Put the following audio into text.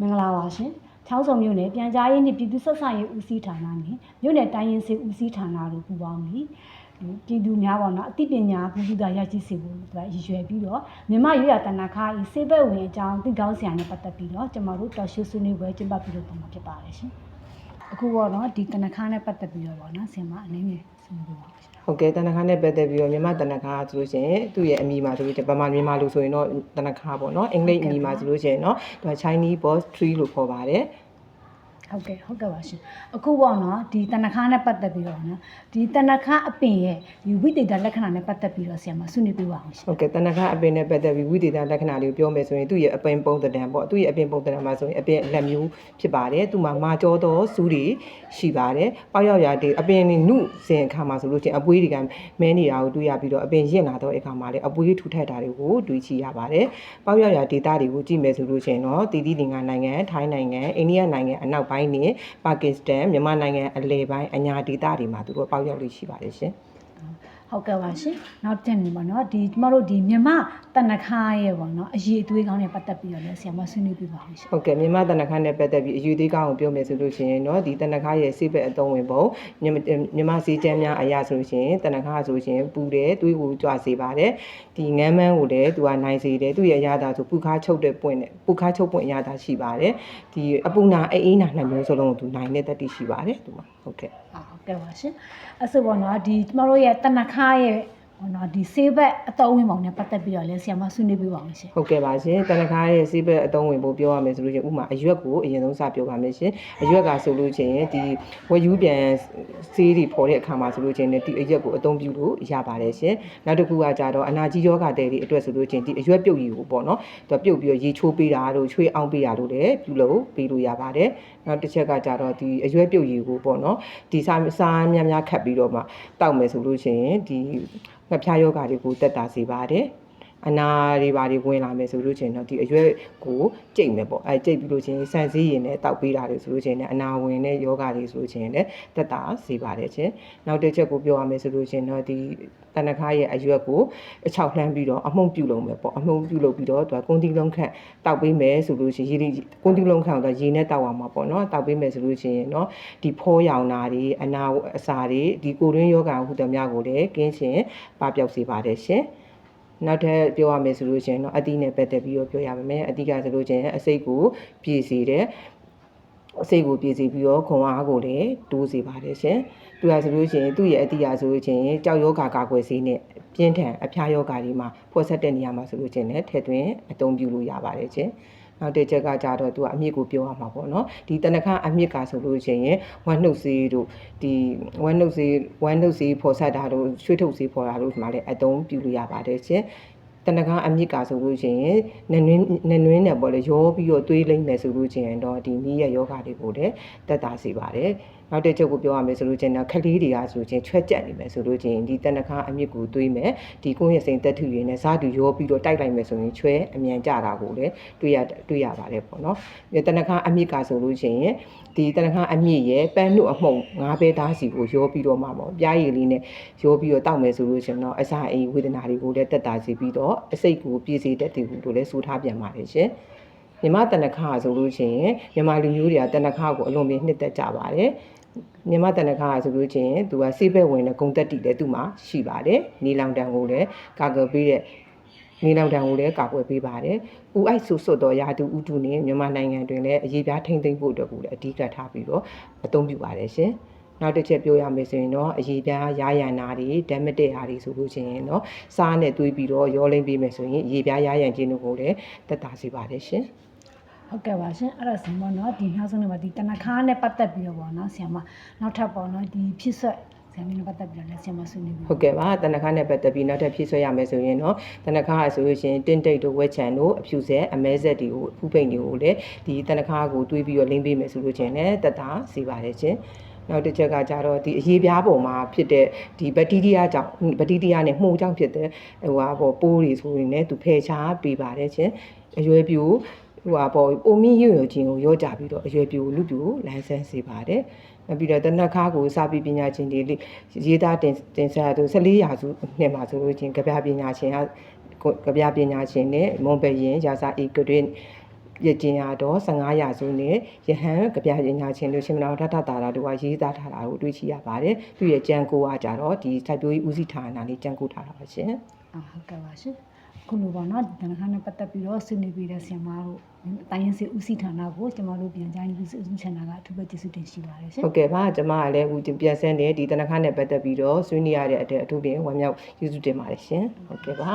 မင်္ဂလာပါရှင်။ချောင်းစုံမြို့နယ်ပြန်ကြားရေးနှင့်ပြည်သူ့ဆက်ဆံရေးဦးစီးဌာနနှင့်မြို့နယ်တိုင်းရင်းစေဦးစီးဌာနတို့ပူးပေါင်းပြီးဒီပြည်သူများပေါ့နော်အသိပညာပြုစုတာရရှိစေဖို့သူကရည်ရွယ်ပြီးတော့မြန်မာရွေးရတနာခါဤစေဘက်ဝင်အကြောင်းသိကောင်းစရာနဲ့ပတ်သက်ပြီးတော့ကျွန်တော်တို့တော်ရှိဆွေးနွေးပွဲကျင်းပပြုလုပ်သွားမှာဖြစ်ပါတယ်ရှင်။ အခုပေါ့နော်ဒီတနခါနဲ့ပတ်သက်ပြီးတော့ပေါ့နော်ဆင်မအနေနဲ့ဆွေးနွေးပြပါဦးရှင်ဟုတ်ကဲ့တနခါနဲ့ပတ်သက်ပြီးတော့မြန်မာတနခါဆိုလို့ရှိရင်သူ့ရဲ့အမည်မှာဆိုလို့ဗမာမြန်မာလို့ဆိုရင်တော့တနခါပေါ့နော်အင်္ဂလိပ်အမည်မှာဆိုလို့ရှိရင်တော့သူက Chinese boss tree လို့ခေါ်ပါတယ် ဟုတ်ကဲ့ဟုတ်ကဲ့ပါရှင်အခုပေါ့နော်ဒီတနခါနဲ့ပတ်သက်ပြီးတော့နော်ဒီတနခါအပင်ရဲ့ဒီဝိသေသလက္ခဏာနဲ့ပတ်သက်ပြီးတော့ဆရာမဆွေးနွေးပြပါအောင်ရှင်ဟုတ်ကဲ့တနခါအပင်နဲ့ပတ်သက်ပြီးဝိသေသလက္ခဏာလေးကိုပြောမယ်ဆိုရင်သူ့ရဲ့အပင်ပုံသဏ္ဍာန်ပေါ့သူ့ရဲ့အပင်ပုံသဏ္ဍာန်မှာဆိုရင်အပင်လက်မျိုးဖြစ်ပါတယ်သူ့မှာမာကြောသောစူးတွေရှိပါတယ်ပေါက်ရောက်ရာဒီအပင်နေနုစင်အခါမှာဆိုလို့ရှိရင်အပွေးတွေကမဲနေတာကိုတွေ့ရပြီးတော့အပင်ရင့်လာတော့အခါမှာလည်းအပွေးထူထပ်တာတွေကိုတွေ့ချရပါတယ်ပေါက်ရောက်ရာဒေတာတွေကိုကြည့်မယ်ဆိုလို့ရှိရင်တော့တီတီလင်္ကာနိုင်ငံထိုင်းနိုင်ငံအိန္ဒိယနိုင်ငံအနောက်ပိုင်းနဲ့ပါကစ္စတန်မြန်မာနိုင်ငံအလယ်ပိုင်းအညာဒေတာတွေမှာသူတို့ပေါက်ရောက်လို့ရှိပါတယ်ရှင် ဟုတ်ကဲ့ပါရှင်နောက်တစ်နေပါနော်ဒီကျမတို့ဒီမြမတနခါရဲ့ပေါ့နော်အရေးအသွေးကောင်းနဲ့ပတ်သက်ပြီးတော့လည်းဆရာမဆွေးနွေးပြပါအောင်ရှင် ဟုတ်ကဲ့မြန်မာတနခါနဲ့ပတ်သက်ပြီးအယူသေးကောင်းကိုပြောမယ်ဆိုလို့ရှိရင်เนาะဒီတနခါရဲ့စိတ်ဘက်အသုံးဝင်ပုံမြန်မာမြန်မာစီတန်းများအရာဆိုလို့ရှိရင်တနခါဆိုလို့ရှိရင်ပူတယ်သွေးကိုကြွစေပါတယ်ဒီငမ်းမန်းကိုလည်းသူကနိုင်စေတယ်သူ့ရဲ့အရာသာဆိုပူခါချုပ်တဲ့ပွင့်နဲ့ပူခါချုပ်ပွင့်အရာသာရှိပါတယ်ဒီအပူနာအေးအေးနာနှစ်မျိုးစလုံးကိုသူနိုင်တဲ့တတိရှိပါတယ်သူမှာဟုတ်ကဲ့ ဟုတ်ကဲ့ပါရှင်အဲ့ဆိုပေါ့နော်ဒီကျမတို့ရဲ့တနခါ ရဲ့ပေါ့နော်ဒီဆေးဘက်အတော်ဝင်ပေါင်းနဲ့ပတ်သက်ပြီးတော့လည်းဆရာမဆွေးနွေးပြပါအောင်ရှင်ဟုတ်ကဲ့ပါရှင်တနခါရဲ့စိတ်ဘက်အသုံးဝင်ဖို့ပြောရမယ်ဆိုလို့ရှိရင်ဥပမာအရွက်ကိုအရင်ဆုံးစပြောပါမယ်ရှင်အရွက်ကဆိုလို့ရှိရင်ဒီဝက်ယူးပြန်ဆေးတွေပေါ်တဲ့အခါမှာဆိုလို့ရှိရင်လည်းဒီအရွက်ကိုအသုံးပြုလို့ရပါတယ်ရှင်နောက်တစ်ခုကကြတော့အနာကြီးယောဂတဲ့တွေအတွက်ဆိုလို့ရှိရင်ဒီအရွက်ပြုတ်ရည်ကိုပေါ့နော်သူပြုတ်ပြီးတော့ရေချိုးပေးတာတို့ချွေးအောင်ပေးတာတို့လည်းပြုလို့ပေးလို့ရပါတယ် နောက်တစ်ချက်ကကြတော့ဒီအရွက်ပြုတ်ရည်ကိုပေါ့နော်ဒီစားစားများများခတ်ပြီးတော့မှတောက်မယ်ဆိုလို့ရှိရင်ဒီငှက်ဖျားယောဂတွေကိုတက်တာစေပါတယ် အနာတွေဘာတွေဝင်လာမယ်ဆိုလို့ချင်းတော့ဒီအရွက်ကိုကြိတ်မယ်ပေါ့အဲကြိတ်ပြီးလို့ချင်းဆန်စည်းရင်နဲ့တောက်ပေးတာတွေဆိုလို့ချင်းလည်းအနာဝင်တဲ့ယောဂတွေဆိုလို့ချင်းလည်းတက်တာစေပါတယ်ချင်းနောက်တစ်ချက်ကိုပြောရမယ်ဆိုလို့ချင်းတော့ဒီတနခါရဲ့အရွက်ကိုအချောက်လှမ်းပြီးတော့အမှုန့်ပြုတ်လုံးမယ်ပေါ့အမှုန့်ပြုတ်လုပ်ပြီးတော့သူကကွန်တီလုံးခန့်တောက်ပေးမယ်ဆိုလို့ချင်းရေဒီကွန်တီလုံးခန့်တော့ရေနဲ့တောက်အောင်မှာပေါ့နော်တောက်ပေးမယ်ဆိုလို့ချင်းเนาะဒီဖောရောင်တာတွေအနာအစာတွေဒီကိုရင်းယောဂဟူသည်များကိုလည်းကင်းရှင်ပပျောက်စေပါတယ်ရှင် နောက်ထပ်ပြောရမယ်ဆိုလို့ရှိရင်တော့အတိနဲ့ပတ်သက်ပြီးတော့ပြောရပါမယ်အတိကဆိုလို့ရှိရင်အစိတ်ကိုပြည့်စေတယ်အစိတ်ကိုပြည့်စေပြီးတော့ခွန်အားကိုလည်းတိုးစေပါတယ်ရှင်သူကဆိုလို့ရှိရင်သူ့ရဲ့အတိအဆိုလို့ရှိရင်ကြောက်ယောဂကာကွယ်ဆေးနဲ့ပြင်းထန်အဖျားယောဂါတွေမှာဖွက်ဆက်တဲ့နေရာမှာဆိုလို့ရှိရင်လည်းထည့်သွင်းအသုံးပြုလို့ရပါတယ်ရှင် နောက်တစ်ချက်ကကြတော့သူကအမြင့်ကိုပြောရမှာပေါ့နော်ဒီတနခါအမြင့်ကဆိုလို့ရှိရင်ဝမ်းနှုတ်ဆေးတို့ဒီဝမ်းနှုတ်ဆေးဝမ်းနှုတ်ဆေးဖော်ဆက်တာတို့ရွှေထုတ်ဆေးဖော်တာတို့ဒီမှာလည်းအသုံးပြုလို့ရပါတယ်ရှင်တနကအမြစ်ကဆိုလို့ရှိရင်နနွင်းနနွင်းနဲ့ပေါ့လေရောပြီးတော့တွေးလိမ့်မယ်ဆိုလို့ရှိရင်တော့ဒီမီးရဲ့ယောဂတွေကိုလည်းတက်တာစေပါတယ် နောက်တစ်ချက်ကိုပြောရမယ်ဆိုလို့ချင်းတော့ခလေးတွေကဆိုချင်းချွဲကြက်နေမယ်ဆိုလို့ချင်းဒီတနခအမြစ်ကိုတွေးမယ်ဒီကိုယ့်ရဲ့စိန်တက်ထူရင်းနဲ့ဇာတူရောပြီးတော့တိုက်လိုက်မယ်ဆိုရင်ချွဲအမြန်ကြတာကိုလည်းတွေးရတွေးရပါတယ်ပေါ့နော်ဒီတနခအမြစ်ကဆိုလို့ချင်းဒီတနခအမြစ်ရဲ့ပန်းနုအမှုံငါးဘဲသားစီကိုရောပြီးတော့မှပေါ့ပြားရည်လေးနဲ့ရောပြီးတော့တောက်မယ်ဆိုလို့ရှင်တော့အစာအိမ်ဝေဒနာတွေကိုလည်းတက်တာစီပြီးတော့အစိတ်ကိုပြည့်စေတတ်တယ်လို့လည်းဆိုထားပြန်ပါတယ်ရှင်မြမတနခါဆိုလို့ရှိရင်မြမလူမျိုးတွေကတနခါကိုအလွန်ပြင်းနှစ်သက်ကြပါတယ် မြမတနခါဆိုလို့ချင်းသူကစေးဘက်ဝင်တဲ့ဂုံတက်တီလည်းသူ့မှာရှိပါတယ်နီလောင်တန်ကိုလည်းကာကွယ်ပေးတဲ့နီလောင်တန်ကိုလည်းကာကွယ်ပေးပါတယ်။ဦးအိုက်ဆူဆွတ်တော်ရာသူဥတုနဲ့မြန်မာနိုင်ငံတွင်လည်းအရေးပြားထိမ့်သိမ့်ဖို့အတွက်ကိုလည်းအဓိကထားပြီးတော့အသုံးပြုပါတယ်ရှင်။နောက်တစ်ချက်ပြောရမယ်ဆိုရင်တော့အရေးပြားရာရန်နာတွေဓာတ်မတက်ဟာတွေဆိုလို့ရှိရင်တော့စားနဲ့တွေးပြီးတော့ရောလိမ့်ပေးမယ်ဆိုရင်အရေးပြားရာရန်ခြင်းတို့ကိုလည်းတက်တာစေပါတယ်ရှင် ဟုတ်ကဲ့ပါရှင်အဲ့ဒါဆိုတော့နော်ဒီနောက်ဆုံးနေမှာဒီတနခါနဲ့ပတ်သက်ပြီးတော့ပေါ့နော်ဆရာမနောက်ထပ်ပေါ့နော်ဒီဖြစ်ဆွက်ဆရာမနဲ့ပတ်သက်ပြီးတော့လည်းဆရာမဆွေးနွေးပြီးဟုတ်ကဲ့ပါတနခါနဲ့ပတ်သက်ပြီးနောက်ထပ်ဖြည့်ဆွဲရမယ်ဆိုရင်တော့တနခါဆိုလို့ရှိရင်တင့်တိတ်တို့ဝက်ချန်တို့အဖြူဆက်အမဲဆက်တွေကိုဖူးပိန်တွေကိုလည်းဒီတနခါကိုတွေးပြီးတော့လိမ့်ပေးမယ်ဆိုလို့ချင်းလည်းတက်တာစေပါတယ်ရှင်နောက်တစ်ချက်ကကြတော့ဒီအရေးပြားပုံမှာဖြစ်တဲ့ဒီဘက်တီးရီးယားကြောင့်ဘက်တီးရီးယားနဲ့မှုကြောင့်ဖြစ်တဲ့ဟိုဟာပေါ့ပိုးတွေဆိုရင်လည်းသူဖယ်ရှားပေးပါတယ်ချင်းအရွယ်ပြူ ဟိုဟာပေါ့အိုမီရွရွချင်းကိုရောကြပြီးတော့အရွယ်ပြူလူပြူလန်းဆန်းစေပါတယ်နောက်ပြီးတော့တနက်ခါကိုစာပေပညာရှင်တွေရေးသားတင်တင်ဆက်သူ14ရာစုနှစ်မှာဆိုလို့ချင်းကြပြပညာရှင်ကကြပြပညာရှင်နဲ့မွန်ပယင်ရာစာဧကတွင်ရကျင်ရတော့15ရာစုနဲ့ယဟန်ကြပြပညာရှင်တို့ရှင်မနာထထတာတာတို့ကရေးသားထားတာကိုတွေ့ရှိရပါတယ်သူရဲ့ကြံကိုကကြတော့ဒီစိုက်ပျိုးရေးဦးစီးဌာနလေးကြံကိုထားတာပါရှင်အာဟုတ်ကဲ့ပါရှင်အ ခုလိုပေါ့နော်ဒီတနခါနဲ့ပတ်သက်ပြီးတော့ဆွေးနွေးပေးတဲ့ဆရာမတို့တိုင်းရင်းစစ်ဦးစီးဌာနကိုကျမတို့ပြန်ကြားရေးဦးစီးဌာနကအထူးပဲကျေးဇူးတင်ရှိပါတယ်ရှင်ဟုတ်ကဲ့ပါကျွန်မကလည်းအခုပြန်ဆန်းတဲ့ဒီတနခါနဲ့ပတ်သက်ပြီးတော့ဆွေးနွေးရတဲ့အတဲ့အထူးပင်ဝမ်းမြောက်ကျေးဇူးတင်ပါတယ်ရှင်ဟုတ်ကဲ့ပါ